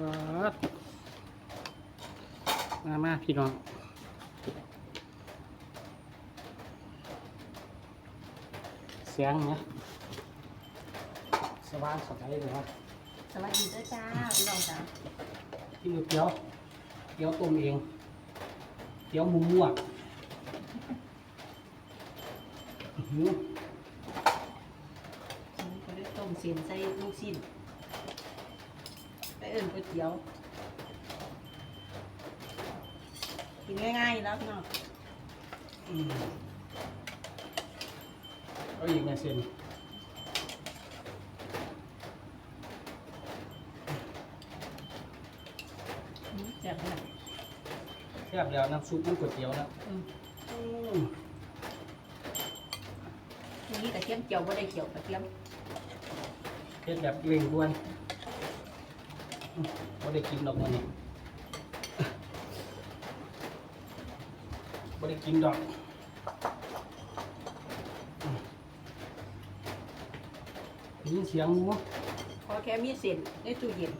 ว้าดมามาพี่น้องเสียงเนี่ยสว่างสดใสเลยครับสวัสดีเด้อจ้าพี่น้องจ้าที่มือเกี๊ยวเกี๊ยวต้มเองเกี๊ยวหมูมั่วอื้อหืออันนี้ก็ได้ต้มเสียนใส่ลูกชิ้นไป เอิ่นก๋วยเตี๋ยว กินง่ายๆแล้วพี่น้องอืมเอาอีกไงเส้นอืมแซ่บขนาดแซ่บแล้วน้ำซุปมันก๋วยเตี๋ยวนะอืมอืมทีนี้กระเทียมเจียวบ่ได้เขียวกระเทียมเฮ็ดแบบเร่งด่วนอืม บ่ได้กินดอกมันนี่บ่ได้กินดอกอืมได้ยินเสียงหมูพอแค่มีเส้นในตู้เย็น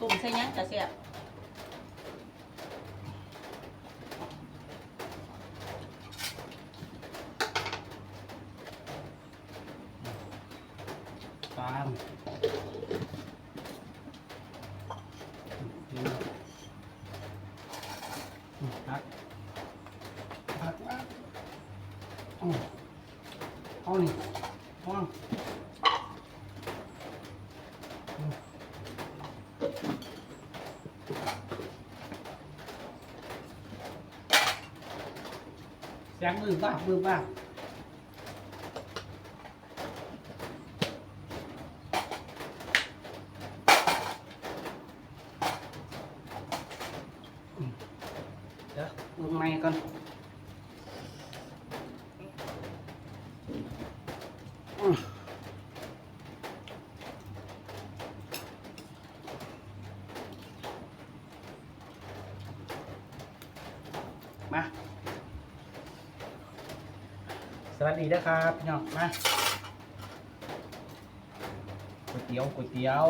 ต้มใส่หยังกระแซ่บ ตามอืมอืมพักพักพักอืมเอานี่วางอืม เสียงมือบ้ามือบ้าเดี๋ยวลงไม้ก่อนอืม วัสดีนะครับพี่น้องมาก๋วยเตี๋ยวก๋วยเตี๋ยว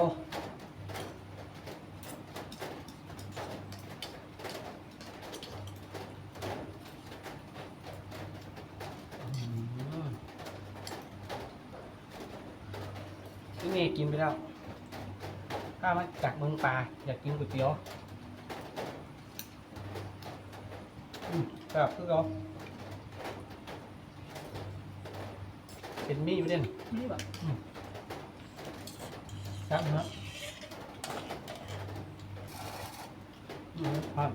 อืมนี่กินไปแล้วข้ามาจากเมืองป่าอยากกินก๋วยเตี๋ยวอืมครับคือเรา เป็นมีไม่เด่นนี่แบบครับฮะอืมครับ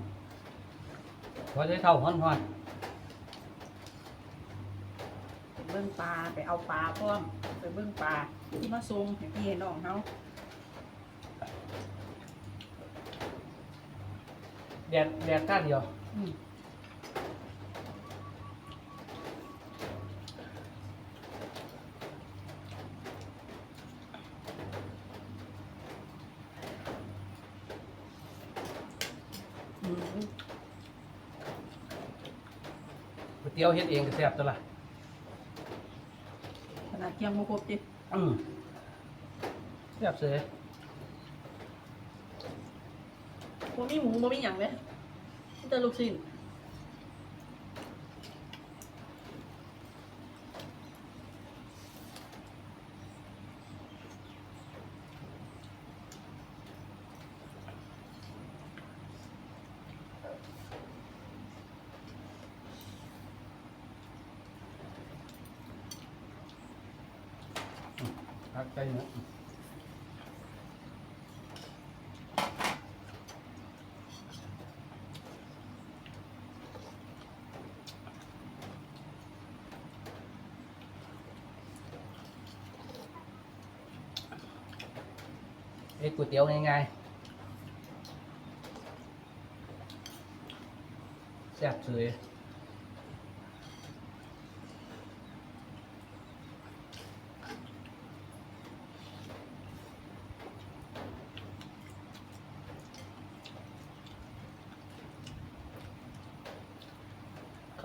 พอได้เท่าห้อนห้อนไปเบิ่งปลาไปเอาปลาพร้อมไปเบิ่งปลาที่มาส่งให้พี่ให้น้องเฮาแดดแดดก้าเดียว อืม ก๋วยเตี๋ยวเฮ็ดเองก็แซ่บตัวละขนาดเที่ยงบ่ครบติอืมแซ่บเสยบ่มีหมูบ่มีหยังเลยมีแต่ลูกชิ้น พักใจนะเอ้ก๋วยเตี๋ยวง่ายๆแซ่บเสย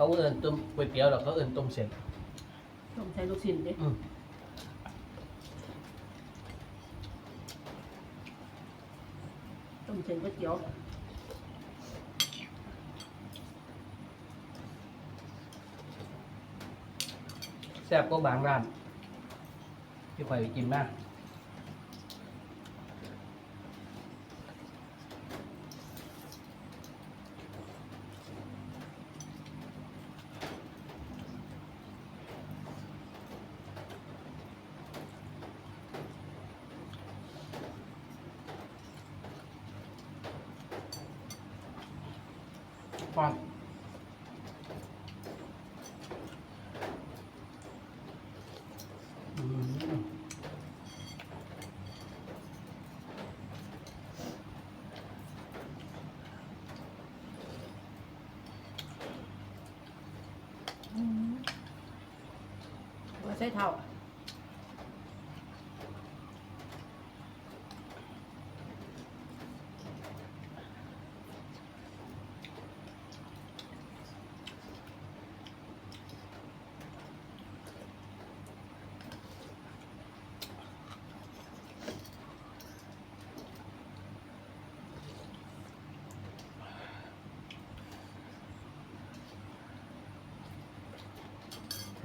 เขาเอินต้มก๋วยเตี๋ยวหรอกเขาเอินต้มเส้นต้มใช้ลูกชิ้นดิต้มเส้นก๋วยเตี๋ยวแซ่บก็บางร้านที่ใครไปกินนะ งอืมว่ใส่เท่า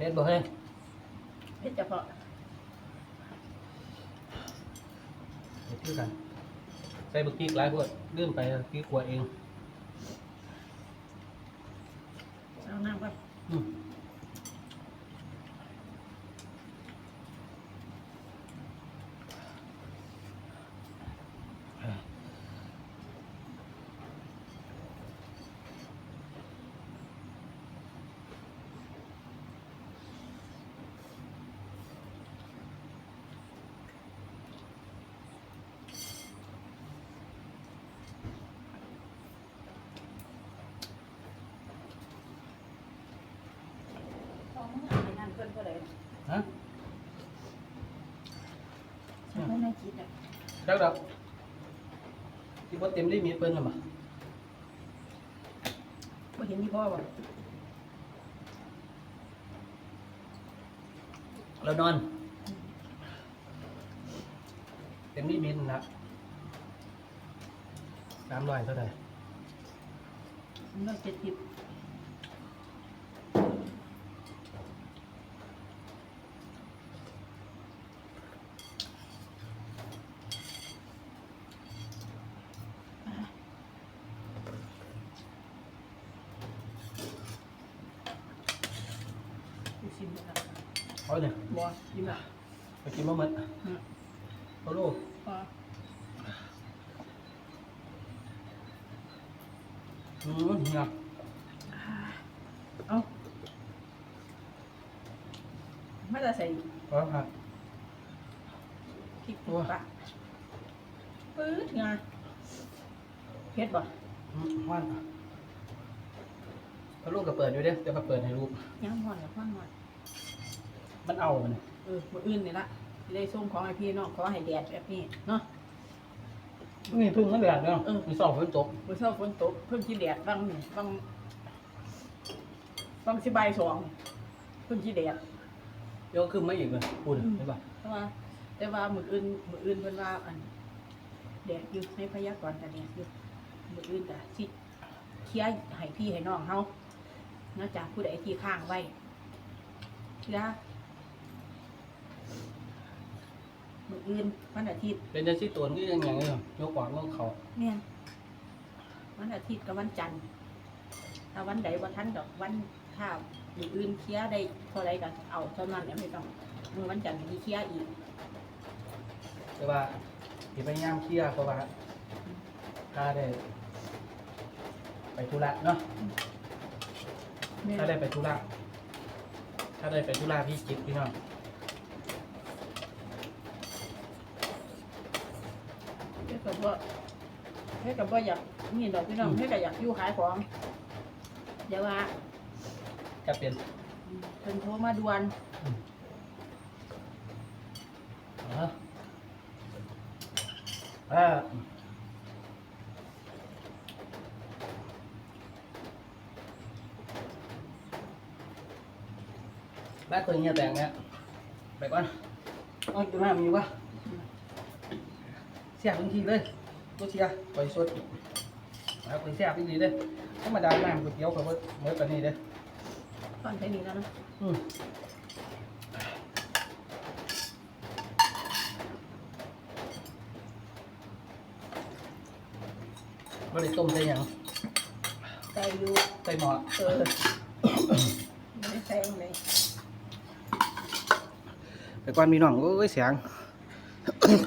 ฮ็ดบ่เฮ้ยเผ็ดเฉพาะเฮ็ดคือกัน ใส่บักพริกหลายพวกลืมไปพริกขัวเอง ฮะไม่น่าคิดอะจักดอกที่บ่เต็มได้มีเปิ้นหรือเปล่าไม่เห็นมีพ่อบ่เรานอน เต็มได้มีนะสามร้อยเท่าไหร่ มันต้องเจ็ดสิบดูชิมเลยนะ เอาเนี่ยบัวชิมละไปกินมาหมดอืมเอาโลพออืมเฮียเอาไม่ได้ใส่พอครับพริกปะปื๊ดไงเผ็ดบ่อืมว่านเอาลูกก็เปิดอยู่เด้จะมาเปิดให้ลูกย่างห่อนกับห่อนหน่อย มันเอามันเออมืออื่นนี่ละสิได้ส่งของให้พี่น้องขอให้แดดแบบนี้เนาะ นี่พึ่งนั่นแหละเนาะเออมีสองฝนตกเมื่อเช้าฝนตกเพิ่งที่แดดบางนี่บางบางสิบายสองเพิ่งที่แดด เดี๋ยวขึ้นมาอีกเลยพูดอืม ใช่ป่ะแต่ว่า แต่ว่ามืออื่นมืออื่นเพิ่นว่าอันแดดอยู่ในพยากรณ์กันแดดอยู่มืออื่นก็สิเคลียร์ให้พี่ให้น้องเฮานอกจากผู้ใดที่ข้างไว้เคลียร์มื ออื่นวันอาทิตย์เป็นจะสิตัวนี่ยังไงเนี่ยยกกวางยกเขาเนี่ยวันอาทิตย์กับวันจันทร์ถ้าวันใดวันทันดอกวันถ้ามืออื่นเคลียร์ได้เท่าไรก็เอาเท่านั้นเนี่ยไม่ต้องมือวันจันทร์มีเคลียร์อีกแต่ว่าที่พยายามเคลียร์เพราะว่าถ้าได้ไปธุระเนาะถ้าได้ไปธุระถ้าได้ไปธุระพี่จิตพี่น้อง เพื่อ กับว่าเพื่อกับว่าอยากนี่ดอกพี่น้องเพื่อกับอยากอยู่ขายของเดี๋ยวว่าจะเป็นเพิ่นโทรมาด่วนเอออ่าบ้านตัวเงี้ยแต่งเนี้ยไปก่อนเอาตัวหน้ามีวะเสียบทันทีเลยอตัวเชียไปสดแล้วไปแซ่บอีกทีเด้อธรรมดาน้ำก๋วยเตี๋ยวเขาเมื่อเมื่อกันนี่เด้อตอนแค่นี้แล้วนะอืมบ่ได้ต้มใส่หยังใส่อยู่ใส่หม้อเออไม่ได้ใส่ลงเลยไปก่อนมีน้องโอ้ยเสียง